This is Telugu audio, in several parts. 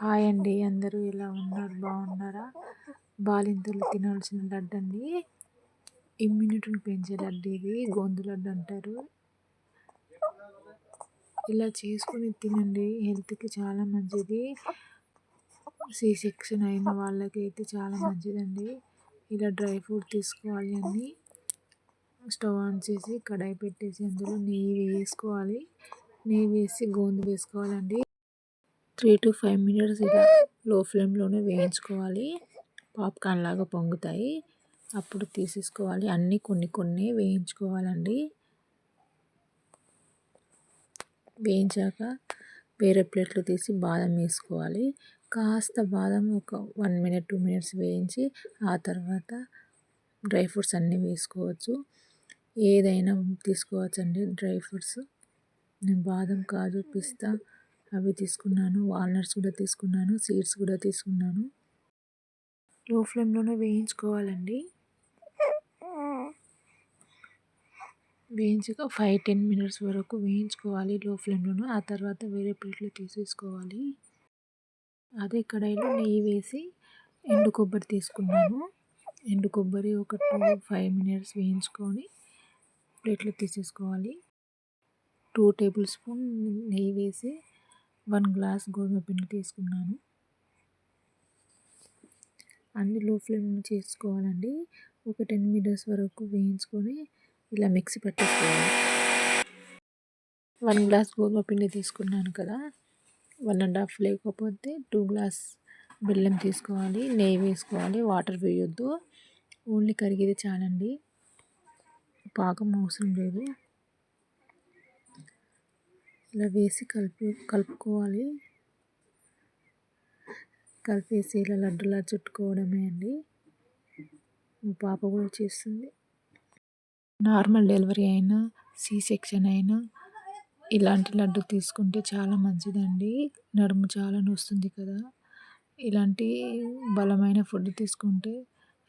హాయ్ అండి అందరూ ఎలా ఉన్నారు? బాగున్నారా? బాలింతలు తినాల్సిన లడ్డు అండి ఇమ్యూనిటీని పెంచే లడ్డు ఇది. గోందు లడ్డు అంటారు. ఇలా చేసుకుని తినండి. హెల్త్కి చాలా మంచిది. సి సెక్షన్ అయిన వాళ్ళకి అయితే చాలా మంచిదండి. ఇలా డ్రై ఫ్రూట్ తీసుకోవాలి అని స్టవ్ ఆన్ చేసి కడాయి పెట్టేసి అందులో నెయ్యి వేసుకోవాలి. నెయ్యి వేసి గోందు వేసుకోవాలండి. త్రీ టు ఫైవ్ మినిట్స్ ఇలా లో ఫ్లేమ్లోనే వేయించుకోవాలి. పాప్కార్న్ లాగా పొంగుతాయి. అప్పుడు తీసేసుకోవాలి. అన్నీ కొన్ని కొన్ని వేయించుకోవాలండి. వేయించాక వేరే ప్లేట్లో తీసి బాదం వేసుకోవాలి. కాస్త బాదం ఒక వన్ మినిట్ టూ మినిట్స్ వేయించి ఆ తర్వాత డ్రై ఫ్రూట్స్ అన్నీ వేసుకోవచ్చు. ఏదైనా తీసుకోవచ్చండి డ్రై ఫ్రూట్స్. నేను బాదం కాజు పిస్తా అవి తీసుకున్నాను వాల్నట్స్ కూడా తీసుకున్నాను సీడ్స్ కూడా తీసుకున్నాను. లో ఫ్లేమ్లోనే వేయించుకోవాలండి. వేయించక ఫైవ్ టెన్ మినిట్స్ వరకు వేయించుకోవాలి లో ఫ్లేమ్లోనే ఆ తర్వాత వేరే ప్లేట్లో తీసేసుకోవాలి. అదే కడాయిలో నెయ్యి వేసి ఎండు కొబ్బరి తీసుకున్నాను. ఎండు కొబ్బరి ఒక టూ ఫైవ్ మినిట్స్ వేయించుకొని ప్లేట్లో తీసేసుకోవాలి. టూ టేబుల్ స్పూన్ నెయ్యి వేసి వన్ గ్లాస్ గోధుమ పిండి తీసుకున్నాను. అన్ని లో ఫ్లేమ్ చేసుకోవాలండి. ఒక టెన్ మినిట్స్ వరకు వేయించుకొని ఇలా మిక్సీ పట్టేసుకోవాలి. వన్ గ్లాస్ గోధుమ పిండి తీసుకున్నాను కదా. వన్ అండ్ హాఫ్ లేకపోతే టూ గ్లాస్ బెల్లం తీసుకోవాలి. నెయ్యి వేసుకోవాలి. వాటర్ వేయొద్దు. ఓన్లీ కరిగేది చాలండి. పాకం అవసరం లేదు. ఇలా వేసి కలిపి కలుపుకోవాలి. కలిపేసి ఇలా లడ్డులా చుట్టుకోవడమే అండి. మా పాప కూడా చేస్తుంది. నార్మల్ డెలివరీ అయినా సి సెక్షన్ అయినా ఇలాంటి లడ్డు తీసుకుంటే చాలా మంచిదండి. నడుము చాలా నొస్తుంది కదా. ఇలాంటి బలమైన ఫుడ్ తీసుకుంటే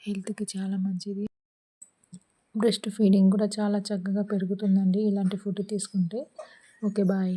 హెల్త్కి చాలా మంచిది. బ్రెస్ట్ ఫీడింగ్ కూడా చాలా చక్కగా పెరుగుతుందండి ఇలాంటి ఫుడ్ తీసుకుంటే. Okay bye